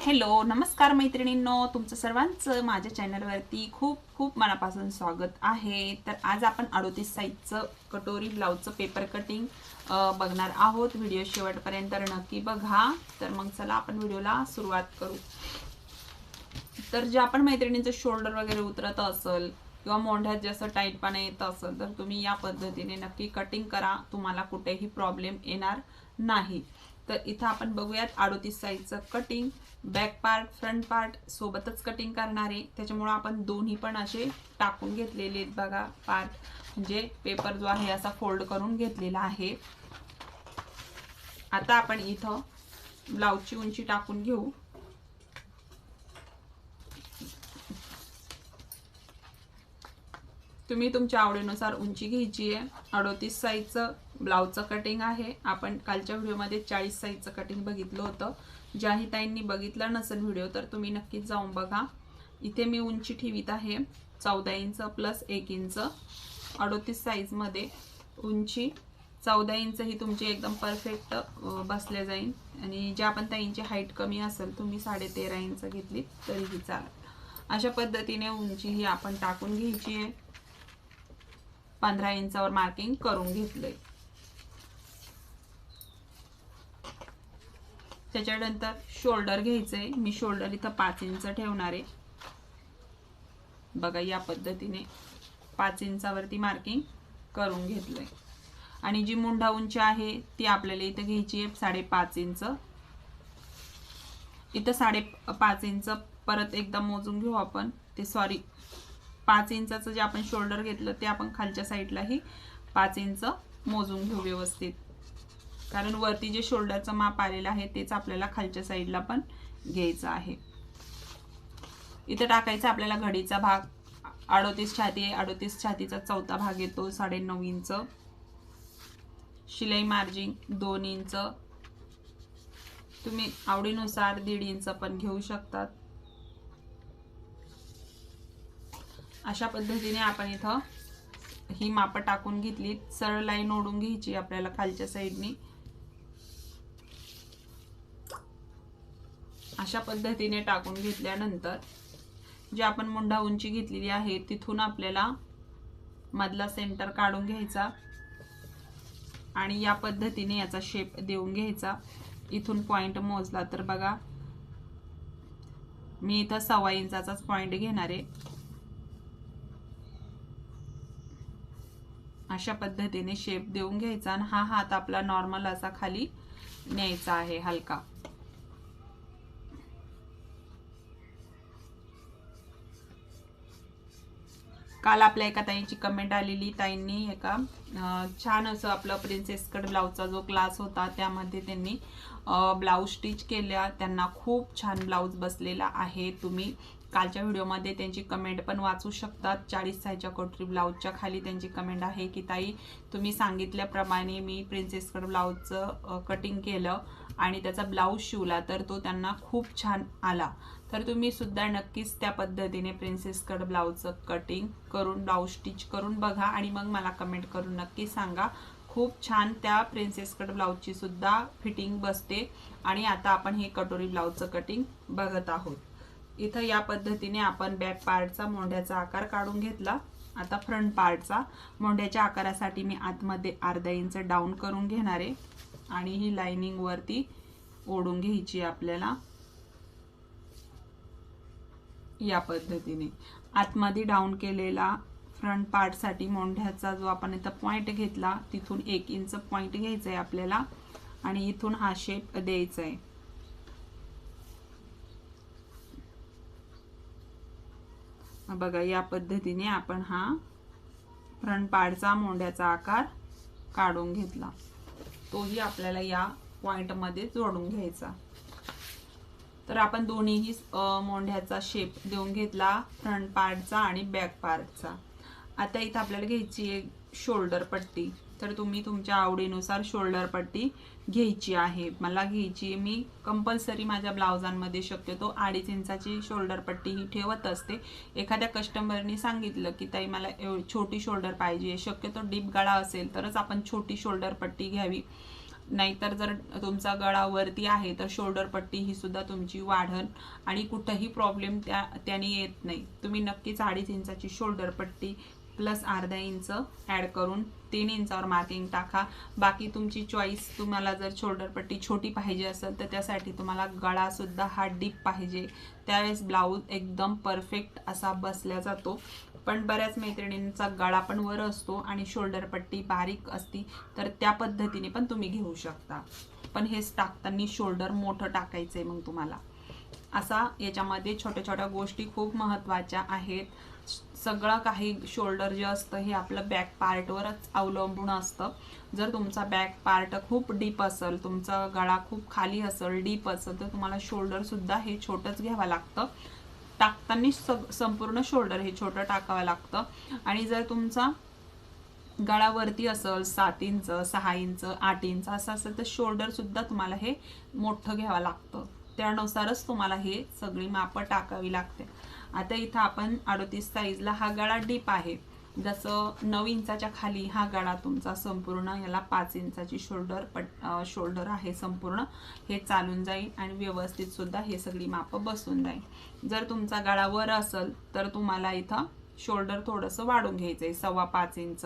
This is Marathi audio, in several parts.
हॅलो नमस्कार मैत्रिणींनो तुमचं सर्वांचं माझ्या चॅनलवरती खूप खूप मनापासून स्वागत आहे. तर आज आपण अडोतीस साईजचं कटोरी ब्लाऊजचं पेपर कटिंग बघणार आहोत. व्हिडिओ शेवटपर्यंत नक्की बघा. तर मग चला आपण व्हिडिओला सुरुवात करू. तर जे आपण मैत्रिणींचं शोल्डर वगैरे उतरत असेल किंवा मोंढ्यात जास्त टाईटपणा येत असेल तर तुम्ही या पद्धतीने नक्की कटिंग करा. तुम्हाला कुठेही प्रॉब्लेम येणार नाही. तर इथं आपण बघूयात अडोतीस साईजचं cutting back part front part सोबतच कटिंग करणार. आहे त्याच्यामुळं आपण दोन्ही पण असे टाकून घेतलेले आहेत बघा पार्ट म्हणजे पेपर जो आहे असा फोल्ड करून घेतलेला आहे. आता आपण इथं ब्लाऊजची उंची टाकून घेऊ. तुम्ही तुमच्या आवडीनुसार उंची घ्यायची आहे. अडोतीस साईजचं ब्लाऊजचं कटिंग आहे. आपण कालच्या व्हिडिओमध्ये चाळीस साईजचं कटिंग बघितलं होतं. ज्याही ताईंनी बघितला नसेल व्हिडिओ तर तुम्ही नक्कीच जाऊन बघा. इथे मी उंची ठेवीत आहे चौदा इंच प्लस एक इंच. अडोतीस साईजमध्ये उंची. चौदा इंच ही तुमची एकदम परफेक्ट बसल्या जाईल. आणि ज्या पण ताईंची हाईट कमी असेल तुम्ही साडे तेरा इंच घेतली तरीही चालेल. अशा पद्धतीने उंची ही आपण टाकून घ्यायची आहे. पंधरा इंचावर मार्किंग करून घेतलंय. त्याच्यानंतर शोल्डर घ्यायचं आहे मी शोल्डर इथं पाच इंच ठेवणार आहे. बघा या पद्धतीने पाच इंचावरती मार्किंग करून घेतलंय. आणि जी मुंढा उंची आहे ती आपल्याला इथं घ्यायची आहे साडेपाच इंच इथं साडे पाच इंच परत एकदा मोजून घेऊ आपण. ते सॉरी पाच इंचाचं जे आपण शोल्डर घेतलं ते आपण खालच्या साईडलाही पाच इंच मोजून घेऊ व्यवस्थित. कारण वरती जे शोल्डरचं माप आलेलं आहे तेच आपल्याला खालच्या साईडला पण घ्यायचं आहे. इथं टाकायचा आपल्याला घडीचा भाग. अडोतीस छाती आहे अडोतीस छातीचा चौथा भाग येतो साडे नऊ इंच. शिलाई मार्जिन दोन इंच. तुम्ही आवडीनुसार दीड इंच पण घेऊ शकतात. अशा पद्धतीने आपण इथं ही माप टाकून घेतली सरळ लाईन ओढून घ्यायची आपल्याला खालच्या साईडनी अशा पद्धतीने टाकून घेतल्यानंतर जी आपण मुंडा उंची घेतलेली आहे तिथून आपल्याला मधला सेंटर काढून घ्यायचा आणि या पद्धतीने याचा शेप देऊन घ्यायचा. इथून पॉईंट मोजला तर बघा मी इथं सव्वा इंचाचाच पॉईंट घेणार आहे. अशा पद्धतीने शेप देऊन घ्यायचा आणि हा हात आपला नॉर्मल असा खाली न्यायचा आहे हलका. काल आपल्या एका ताईंची कमेंट आलेली. ताईंनी एका छान असं आपलं प्रिन्सेस कट ब्लाऊजचा जो क्लास होता त्यामध्ये त्यांनी ब्लाऊज स्टिच केल्या. त्यांना खूप छान ब्लाऊज बसलेला आहे. तुम्ही कालच्या व्हिडिओमध्ये त्यांची कमेंट पण वाचू शकतात. चाळीस साईजच्या कोटरी ब्लाऊजच्या खाली त्यांची कमेंट आहे की ताई तुम्ही सांगितल्याप्रमाणे मी प्रिन्सेस कट ब्लाऊजचं कटिंग केलं. आणि त्याचा ब्लाऊज शिवला तर तो त्यांना खूप छान आला. तर तुम्ही सुद्धा नक्कीच त्या पद्धतीने प्रिन्सेस कट ब्लाऊजचं कटिंग करून ब्लाऊज स्टिच करून बघा आणि मग मला कमेंट करून नक्की सांगा. खूप छान त्या प्रिन्सेस कट ब्लाऊजची सुद्धा फिटिंग बसते आणि आता आपण हे कटोरी ब्लाऊजचं कटिंग बघत आहोत. इथं या पद्धतीने आपण बॅक पार्टचा मोंढ्याचा आकार काढून घेतला. आता फ्रंट पार्टचा मोंढ्याच्या आकारासाठी मी आतमध्ये अर्धा इंच डाऊन करून घेणार आहे. आणि ही लाइनिंग वरती ओढून घ्यायची आपल्याला या पद्धतीने. आतमध्ये डाऊन केलेला फ्रंट पार्टसाठी मोंढ्याचा जो आपण इथं पॉईंट घेतला तिथून एक इंच पॉईंट घ्यायचा आहे आपल्याला आणि इथून हा शेप द्यायचा आहे बघा या पद्धतीने आपण हा फ्रंट पार्टचा मोंढ्याचा आकार काढून घेतला. तोही आपल्याला या पॉइंटमध्ये जोडून घ्यायचा. तर आपण दोन्हीही मोंढ्याचा शेप देऊन घेतला फ्रंट पार्टचा आणि बॅक पार्टचा आता इथं आपल्याला घ्यायची आहे शोल्डर पट्टी. तर तुम्ही तुमच्या आवडीनुसार शोल्डर पट्टी घ्यायची आहे. मला घ्यायची मी कंपल्सरी माझ्या ब्लाउजांमध्ये शक्यतो अडीच इंचाची शोल्डर पट्टी ही ठेवत असते. एखाद्या कस्टमरनी सांगितलं की ताई मला एव छोटी शोल्डर पाहिजे. शक्यतो डीप गळा असेल तरच आपण छोटी शोल्डर पट्टी घ्यावी. नाहीतर जर तुमचा गळा वरती आहे तर शोल्डर पट्टी ही सुद्धा तुमची वाढन आणि कुठंही प्रॉब्लेम त्या त्याने येत नाही. तुम्ही नक्कीच अडीच इंचाची शोल्डर पट्टी प्लस अर्धा इंच ॲड करून तीन इंचावर मार्किंग टाका. बाकी तुमची चॉईस तुम्हाला जर शोल्डर पट्टी छोटी पाहिजे असेल तर त्यासाठी तुम्हाला गळासुद्धा हा डीप पाहिजे. त्यावेळेस ब्लाऊज एकदम परफेक्ट असा बसल्या जातो. पण बऱ्याच मैत्रिणींचा गळा पण वर असतो आणि शोल्डरपट्टी बारीक असती तर त्या पद्धतीने पण तुम्ही घेऊ शकता. पण हेच टाकताना शोल्डर मोठं टाकायचं आहे मग तुम्हाला. असा याच्यामध्ये छोट्या छोट्या गोष्टी खूप महत्त्वाच्या आहेत. सगळं काही शोल्डर जे असतं हे आपलं बॅक पार्टवरच अवलंबून असतं. जर तुमचा बॅक पार्ट खूप डीप असेल तुमचा गळा खूप खाली असेल डीप असेल तर तुम्हाला शोल्डरसुद्धा हे छोटंच घ्यावं लागतं. टाकताना सग संपूर्ण शोल्डर हे छोटं टाकावं लागतं. आणि जर तुमचा गळावरती असेल सात इंच सहा इंच आठ इंच असं असेल तर शोल्डरसुद्धा तुम्हाला हे मोठं घ्यावं लागतं. त्यानुसारच तुम्हाला हे सगळी मापं टाकावी लागते. आता इथं आपण अडतीस साईजला हा गळा डीप आहे. जसं नऊ इंचाच्या खाली हा गळा तुमचा संपूर्ण याला पाच इंचाची शोल्डर पट शोल्डर आहे संपूर्ण. हे चालून जाईल आणि व्यवस्थित सुद्धा हे सगळी मापं बसून जाईल. जर तुमचा गळा वर असेल तर तुम्हाला इथं शोल्डर थोडंसं वाढून घ्यायचं आहे सव्वा पाच इंच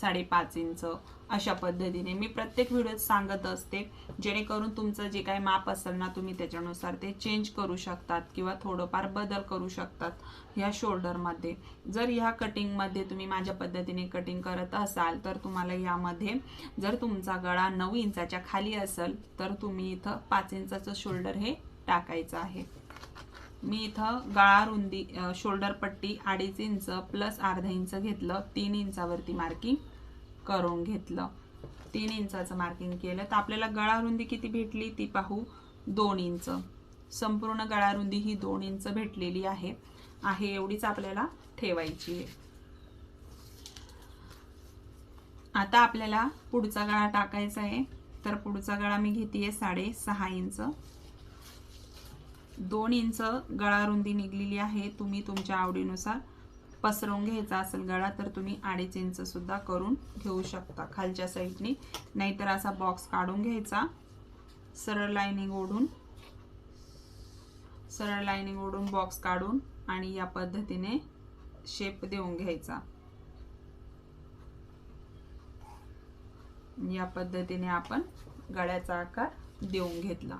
साडेपाच इंच अशा पद्धतीने. मी प्रत्येक व्हिडिओत सांगत असते जेणेकरून तुमचं जे काही माप असेल ना तुम्ही त्याच्यानुसार ते चेंज करू शकतात किंवा थोडंफार बदल करू शकतात ह्या शोल्डरमध्ये जर ह्या कटिंगमध्ये तुम्ही माझ्या पद्धतीने कटिंग करत असाल तर तुम्हाला यामध्ये जर तुमचा गळा नऊ इंचाच्या खाली असेल तर तुम्ही इथं पाच इंचाचं शोल्डर हे टाकायचं आहे. मी इथं गळा रुंदी शोल्डर पट्टी अडीच इंच प्लस अर्धा इंच घेतलं तीन इंचावरती मार्किंग करून घेतलं. तीन इंचाचं मार्किंग केलं. तर आपल्याला गळा रुंदी किती भेटली ती पाहू दोन इंच. संपूर्ण गळा रुंदी ही दोन इंच भेटलेली आहे. आहे एवढीच आपल्याला ठेवायची आहे. आता आपल्याला पुढचा गळा टाकायचा आहे. तर पुढचा गळा मी घेते साडे सहा इंच. दोन इंच गळा रुंदी निघलेली आहे. तुम्ही तुमच्या आवडीनुसार पसरवून घ्यायचा असेल गळा तर तुम्ही अडीच इंच सुद्धा करून घेऊ शकता खालच्या साईडनी. नाहीतर असा बॉक्स काढून घ्यायचा. सरळ लाईनिंग ओढून सरळ लाईनिंग ओढून बॉक्स काढून आणि या पद्धतीने शेप देऊन घ्यायचा. या पद्धतीने आपण गळ्याचा आकार देऊन घेतला.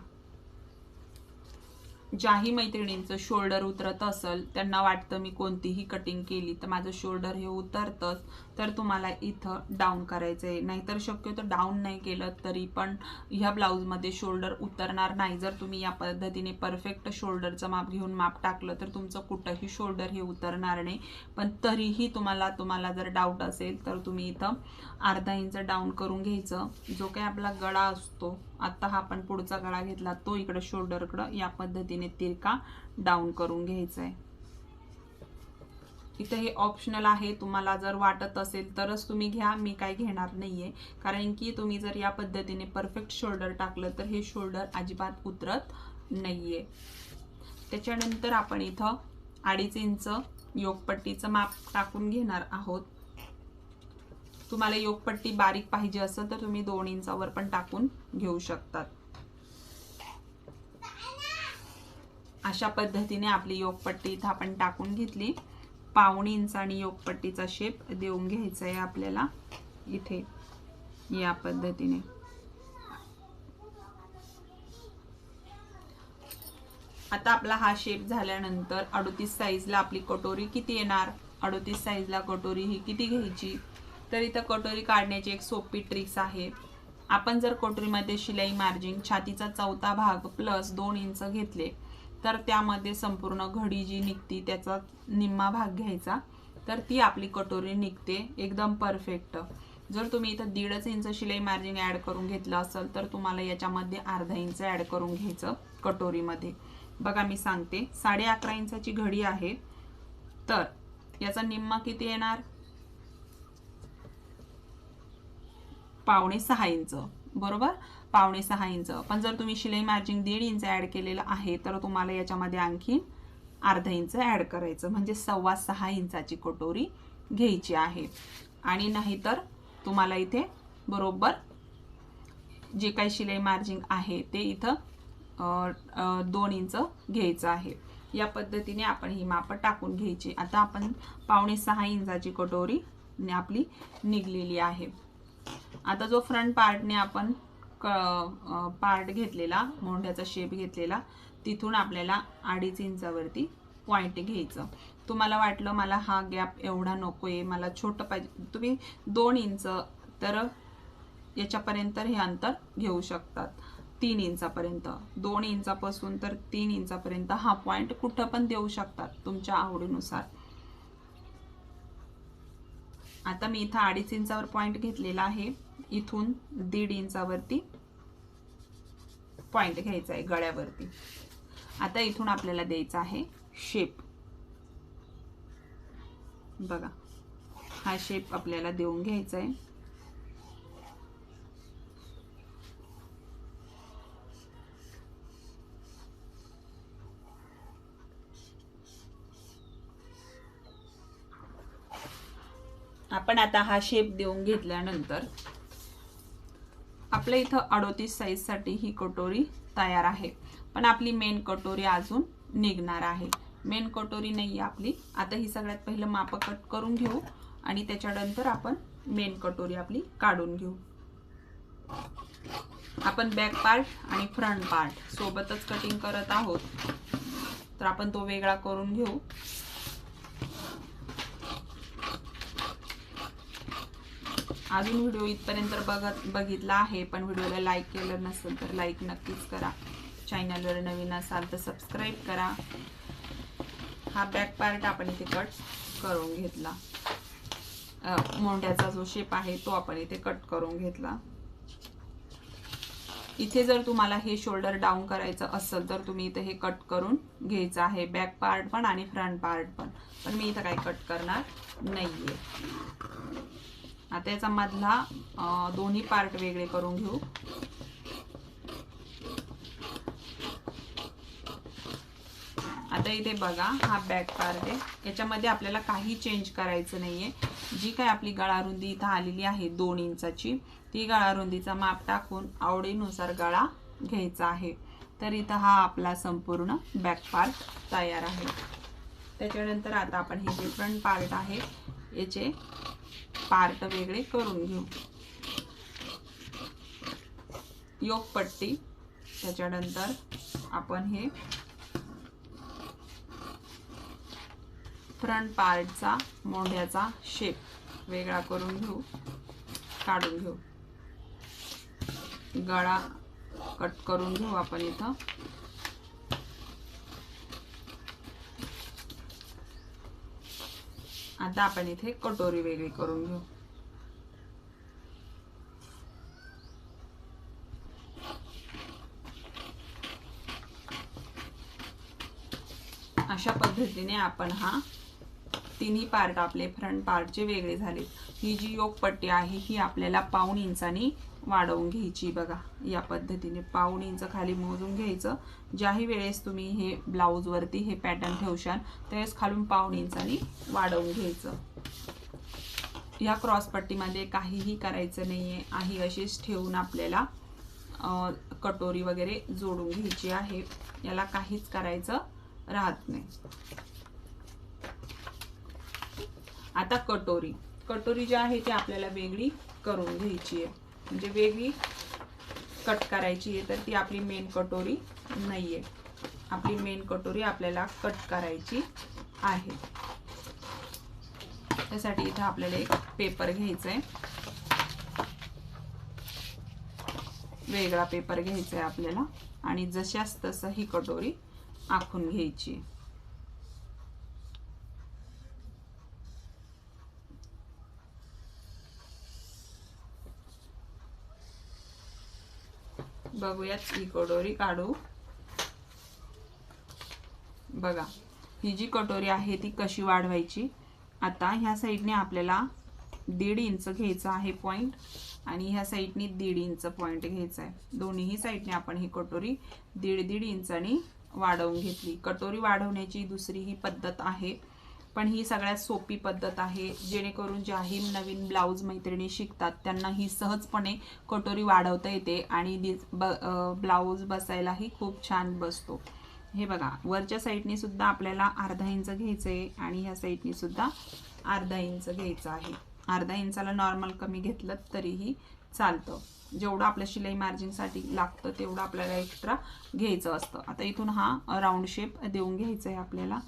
ज्याही मैत्रिणींचं शोल्डर उतरत असेल त्यांना वाटतं मी कोणतीही कटिंग केली तर माझं शोल्डर हे उतरतंच. तर तुम्हाला इथं डाऊन करायचं आहे नाहीतर शक्यतो डाऊन नाही केलं तरी पण ह्या ब्लाऊजमध्ये शोल्डर उतरणार नाही. जर तुम्ही या पद्धतीने परफेक्ट शोल्डरचं माप घेऊन माप टाकलं तर तुमचं कुठंही शोल्डर हे उतरणार नाही. पण तरीही तुम्हाला तुम्हाला जर डाऊट असेल तर तुम्ही इथं अर्धा इंच डाऊन करून घ्यायचं. जो काही आपला गळा असतो आता हा आपण पुढचा गळा घेतला तो इकडं शोल्डरकडं या पद्धतीने तिरका डाऊन करून घ्यायचा आहे इथं हे ऑप्शनल आहे. तुम्हाला जर वाटत असेल तरच तुम्ही घ्या. मी काय घेणार नाहीये. कारण की तुम्ही जर या पद्धतीने परफेक्ट शोल्डर टाकलं तर हे शोल्डर अजिबात उतरत नाहीये. त्याच्यानंतर आपण इथं अडीच इंच योगपट्टीचं माप टाकून घेणार आहोत. तुम्हाला योगपट्टी बारीक पाहिजे असेल तर तुम्ही दोन इंचावर पण टाकून घेऊ शकतात. अशा पद्धतीने आपली योगपट्टी इथं आपण टाकून घेतली. पाऊण इंच आणि योगपट्टीचा शेप देऊन घ्यायचा आहे आपल्याला. इथे या पद्धतीने. आता आपला हा शेप झाल्यानंतर अडोतीस साईजला आपली कटोरी किती येणार? अडोतीस साईजला कटोरी ही किती घ्यायची? तर इथं कटोरी काढण्याची एक सोपी ट्रिक्स आहे. आपण जर कटोरीमध्ये शिलाई मार्जिन छातीचा चौथा भाग प्लस दोन इंच घेतले तर त्यामध्ये संपूर्ण घडी जी निघती त्याचा निम्मा भाग घ्यायचा. तर ती आपली कटोरी निघते एकदम परफेक्ट जर तुम्ही इथं दीडच इंच शिलाई मार्जिन ॲड करून घेतलं असेल तर तुम्हाला याच्यामध्ये अर्धा इंच ॲड करून घ्यायचं कटोरीमध्ये. बघा मी सांगते. साडे अकरा इंचाची घडी आहे. तर याचा निम्मा किती येणार? पावणे सहा इंच. बरोबर? पावणे सहा इंच. पण जर तुम्ही शिलाई मार्जिन दीड इंच ॲड केलेलं आहे तर तुम्हाला याच्यामध्ये आणखी अर्धा इंच ॲड करायचं. म्हणजे सव्वा सहा इंचाची कटोरी घ्यायची आहे. आणि नाहीतर तुम्हाला इथे बरोबर जे काही शिलाई मार्जिन आहे ते इथं दोन इंच घ्यायचं आहे. या पद्धतीने आपण ही मापं टाकून घ्यायची. आता आपण पावणे सहा इंचाची कटोरी आपली निघलेली आहे. आता जो फ्रंट पार्टने आपण क पार्ट घेतलेला मोंढ्याचा शेप घेतलेला तिथून आपल्याला अडीच इंचावरती पॉईंट घ्यायचं. तुम्हाला वाटलं मला हा गॅप एवढा नको आहे मला छोटं पाहिजे. तुम्ही दोन इंच तर याच्यापर्यंत हे अंतर घेऊ शकतात. तीन इंचापर्यंत. दोन इंचापासून तर तीन इंचापर्यंत हा पॉईंट कुठं पण देऊ शकतात तुमच्या आवडीनुसार. आता मी इथं अडीच इंचावर पॉईंट घेतलेला आहे. इथून दीड इंचावरती पॉईंट घ्यायचा आहे गळ्यावरती. आता इथून आपल्याला द्यायचा आहे शेप बघा हा शेप आपल्याला देऊन घ्यायचा आहे. आपण आता हा शेप देऊन घेतल्यानंतर आपल्या इथं अडोतीस साईजसाठी ही कटोरी तयार आहे. पण आपली मेन कटोरी अजून निघणार आहे. मेन कटोरी नाही आहे आपली. आता ही सगळ्यात पहिलं मापं कट करून घेऊ आणि त्याच्यानंतर आपण मेन कटोरी आपली काढून घेऊ. आपण बॅक पार्ट आणि फ्रंट पार्ट सोबतच कटिंग करत आहोत. तर आपण तो वेगळा करून घेऊ. अजून व्हिडिओ इथपर्यंत बघत बघितला आहे पण व्हिडिओला लाईक केलं नसेल तर लाईक नक्कीच करा. चॅनलवर नवीन असाल तर सबस्क्राईब करा. हा बॅक पार्ट आपण इथे कट करून घेतला. मोंड्याचा जो शेप आहे तो आपण इथे कट करून घेतला. इथे जर तुम्हाला हे शोल्डर डाऊन करायचं असेल तर तुम्ही इथे हे कट करून घ्यायचं आहे. बॅक पार्ट पण आणि फ्रंट पार्ट पण. पण मी इथं काही कट करणार नाहीये. आता याचा मधला दोन्ही पार्ट वेगळे करून घेऊ. आता इथे बघा हा बॅक पार्ट आहे. याच्यामध्ये आपल्याला काही चेंज करायचं नाहीये. जी काय आपली गळारुंदी इथं आलेली आहे दोन इंचाची ती गळारुंदीचा माप टाकून आवडीनुसार गळा घ्यायचा आहे. तर इथं हा आपला संपूर्ण बॅक पार्ट तयार आहे. त्याच्यानंतर आता आपण हे जे फ्रंट पार्ट आहे. याचे पार्ट वेगळे करून घेऊ. योगपट्टी त्याच्यानंतर आपण हे फ्रंट पार्टचा मोंढ्याचा शेप वेगळा करून घेऊ काढून घेऊ. गळा कट करून घेऊ आपण इथं. आता आपण इथे कटोरी वेगळी करून घेऊ. अशा पद्धतीने आपण हा तिन्ही पार्ट आपले फ्रंट पार्टचे वेगळे झाले ही जी योगपट्टी आहे ही आपल्याला पाऊण इंचानी वाढवून घ्यायची बघा. या पद्धतीने पाऊण इंच खाली मोजून घ्यायचं. ज्याही वेळेस तुम्ही हे ब्लाऊजवरती हे पॅटर्न ठेवशाल त्यावेळेस खालून पाऊण इंचानी वाढवून घ्यायचं. या क्रॉस पट्टीमध्ये काहीही करायचं नाही आहे अशीच ठेवून आपल्याला कटोरी वगैरे जोडून घ्यायची आहे. याला काहीच करायचं राहत नाही. आता कटोरी. कटोरी जी आहे ती आपल्याला वेगळी करून घ्यायची आहे. म्हणजे वेगळी कट करायची आहे तर ती आपली मेन कटोरी नाही आहे आपली मेन कटोरी आपल्याला कट करायची आहे. त्यासाठी इथं आपल्याला एक पेपर घ्यायचा आहे वेगळा पेपर घ्यायचा आहे आपल्याला. आणि जशाच तसं ही कटोरी आखून घ्यायची बघूयात ही कटोरी काढू. बघा ही जी कटोरी आहे ती कशी वाढवायची? आता ह्या साईडने आपल्याला दीड इंच घ्यायचं आहे पॉईंट आणि ह्या साईडने दीड इंच पॉईंट घ्यायचा आहे. दोन्हीही साईडने आपण ही कटोरी दीड दीड इंचाने वाढवून घेतली. कटोरी वाढवण्याची दुसरी ही पद्धत आहे. पण ही सगळ्यात सोपी पद्धत आहे. जेणेकरून ज्याही नवीन ब्लाऊज मैत्रिणी शिकतात त्यांना ही सहजपणे कटोरी वाढवता येते आणि दिस- ब ब्लाऊज बसायलाही खूप छान बसतो. हे बघा वरच्या साईडने सुद्धा आपल्याला अर्धा इंच घ्यायचं आहे आणि ह्या साईडने सुद्धा अर्धा इंच घ्यायचं आहे. अर्धा इंचाला नॉर्मल कमी घेतलं तरीही चालतं. जेवढं आपल्या शिलाई मार्जिनसाठी लागतं तेवढं आपल्याला एक्स्ट्रा घ्यायचं असतं. आता इथून हा राऊंड शेप देऊन घ्यायचा आहे आपल्याला.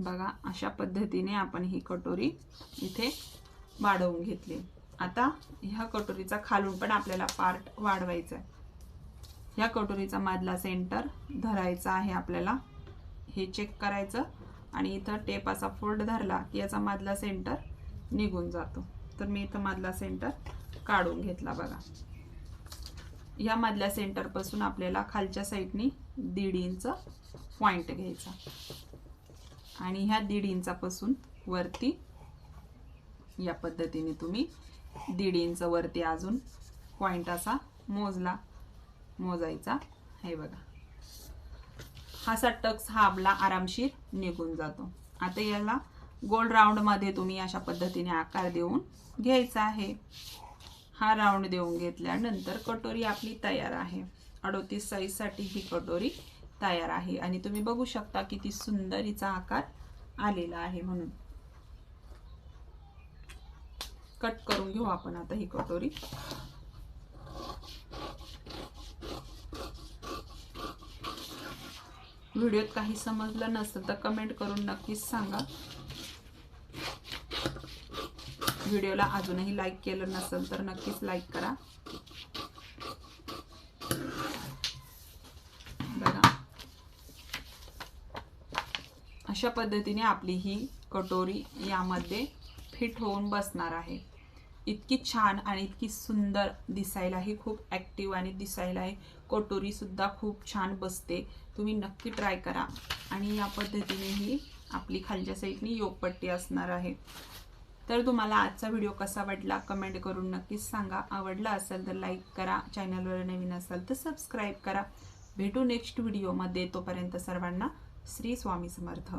बघा अशा पद्धतीने आपण ही कटोरी इथे वाढवून घेतली. आता ह्या कटोरीचा खालून पण आपल्याला पार्ट वाढवायचा आहे. ह्या कटोरीचा मधला सेंटर धरायचा आहे आपल्याला. हे चेक करायचं आणि इथं टेप असा फोल्ड धरला की याचा मधला सेंटर निघून जातो. तर मी इथं मधला सेंटर काढून घेतला बघा. या मधल्या सेंटरपासून आपल्याला खालच्या साईडनी दीड इंच पॉईंट घ्यायचा. आणि ह्या दीड इंचापासून वरती या पद्धतीने तुम्ही दीड इंच वरती अजून पॉइंट असा मोजला मोजायचा. हे बघा. हा सटक्स टक्स हा आपला आरामशीर निघून जातो. आता याला गोल राऊंडमध्ये तुम्ही अशा पद्धतीने आकार देऊन घ्यायचा आहे. हा राऊंड देऊन घेतल्यानंतर कटोरी आपली तयार आहे. अडोतीस साईजसाठी ही कटोरी तयार आहे. आणि तुम्ही बघू शकता किती सुंदर हिचा आकार आलेला आहे म्हणून. कट करून घेऊ आपण आता ही कटोरी. व्हिडिओत काही समजलं नसेल तर कमेंट करून नक्कीच सांगा. व्हिडिओला अजूनही लाईक केलं नसेल तर नक्कीच लाईक करा बघा अशा पद्धतीने आपली ही कटोरी यामध्ये फिट होऊन बसणार आहे. इतकी छान आणि इतकी सुंदर दिसायलाही खूप ॲक्टिव्ह आणि दिसायलाही कटोरीसुद्धा खूप छान बसते. तुम्ही नक्की ट्राय करा. आणि या पद्धतीने ही आपली खालच्या साईडनी योगपट्टी असणार आहे. तर तुम्हाला आजचा व्हिडिओ कसा वाटला? कमेंट करून नक्कीच सांगा. आवडला असेल तर लाईक करा. चॅनलवर नवीन असाल तर सबस्क्राईब करा. भेटू नेक्स्ट व्हिडिओमध्ये तोपर्यंत सर्वांना श्री स्वामी समर्थ.